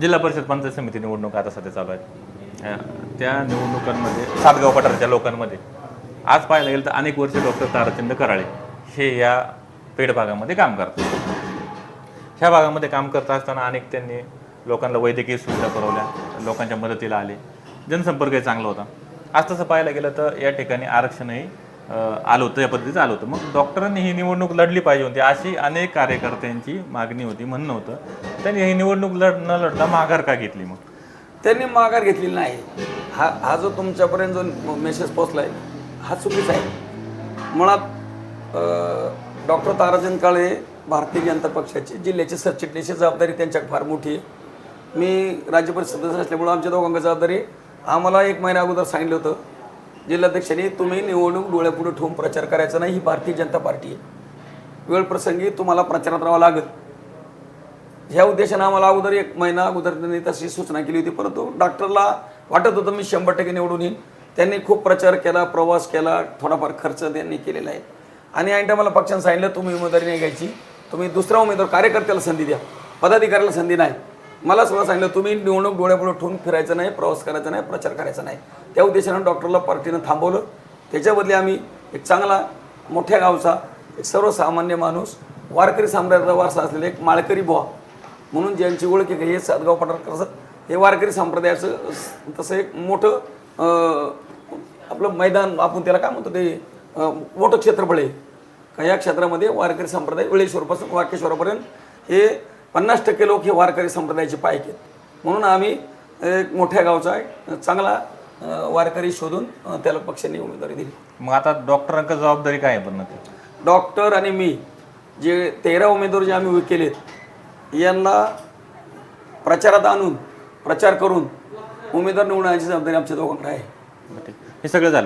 जिल्हा परिषद पंचायत समिती निवडणूक आता सध्या चालू आहेत. त्या निवडणुकांमध्ये सातगाव पठाराच्या लोकांमध्ये. आज पाहायला गेलं तर अनेक वर्षे डॉक्टर ताराचंद कराळे हे या पेड भागामध्ये काम करतात. ह्या भागामध्ये काम करत असताना अनेक त्यांनी लोकांना वैद्यकीय सुविधा पुरवल्या लोकांच्या मदतीला आले. जनसंपर्कही चांगला होता. आज तसं पाहायला गेलं तर या ठिकाणी आरक्षणही आलं होतं या पद्धतीचं आलं होतं. मग डॉक्टरांनी ही निवडणूक लढली पाहिजे होती. अशी अनेक कार्यकर्त्यांची मागणी होती म्हणणं होतं. त्यांनी ही निवडणूक लढ न लढता माघार का घेतली मग? त्यांनी माघार घेतली नाही. हा हा जो तुमच्यापर्यंत जो मेसेज पोचला आहे हा चुकीचा आहे. मुळात डॉक्टर ताराचंद काळे भारतीय जनता पक्षाची जिल्ह्याची सरचिटणीसची जबाबदारी त्यांच्या फार मोठी आहे. मी राज्य परिषद सदस्य असल्यामुळं आमच्या दोघांची जबाबदारी आम्हाला एक महिना अगोदर सांगितलं होतं. जिल्हाध्यक्षांनी तुम्ही निवडणूक डोळ्यापुढे ठेवून प्रचार करायचा नाही ही भारतीय जनता पार्टी आहे. वेळ प्रसंगी तुम्हाला प्रचारात राहावं लागेल. ह्या उद्देशानं आम्हाला अगोदर एक महिना अगोदर त्यांनी तशी सूचना केली होती परंतु डॉक्टरला वाटत होतं मी शंभर टक्के निवडून येईन. त्यांनी खूप प्रचार केला प्रवास केला थोडाफार खर्च त्यांनी केलेला आहे. आणि ऐन टायमाला पक्षानं सांगितलं तुम्ही उमेदवारी नाही घ्यायची. तुम्ही दुसरा उमेदवार कार्यकर्त्याला संधी द्या. पदाधिकाऱ्याला संधी नाही. मला सुद्धा सांगितलं तुम्ही निवडणूक डोळ्यापुढे ठेवून फिरायचं नाही प्रवास करायचा नाही प्रचार करायचा नाही. त्या उद्देशानं डॉक्टरला पार्टीनं थांबवलं. त्याच्याबदले आम्ही एक चांगला मोठ्या गावचा एक सर्वसामान्य माणूस वारकरी साम्राज्याचा वारसा असलेला एक माळकरी बुवा. म्हणून ज्यांची ओळख आहे हे सातगाव पठारकर हे वारकरी संप्रदायाचं तसं एक मोठं आपलं मैदान आपण त्याला काय म्हणतो ते मोठं क्षेत्रफळ आहे. या क्षेत्रामध्ये वारकरी संप्रदाय वेळेश्वरपासून वाकेश्वरापर्यंत हे पन्नास टक्के लोक हे वारकरी संप्रदायाचे पायक आहेत. म्हणून आम्ही एक मोठ्या गावचा एक चांगला वारकरी शोधून त्याला पक्षाने उमेदवारी दिली. मग आता डॉक्टरांका जबाबदारी काय आहे पण नक्की? डॉक्टर आणि मी जे तेरा उमेदवार जे आम्ही उभे केलेत यांना प्रचारात आणून प्रचार करून उमेदवार निवडण्याची जबाबदारी आमच्या दोघांकडे आहे. हे सगळं झालं.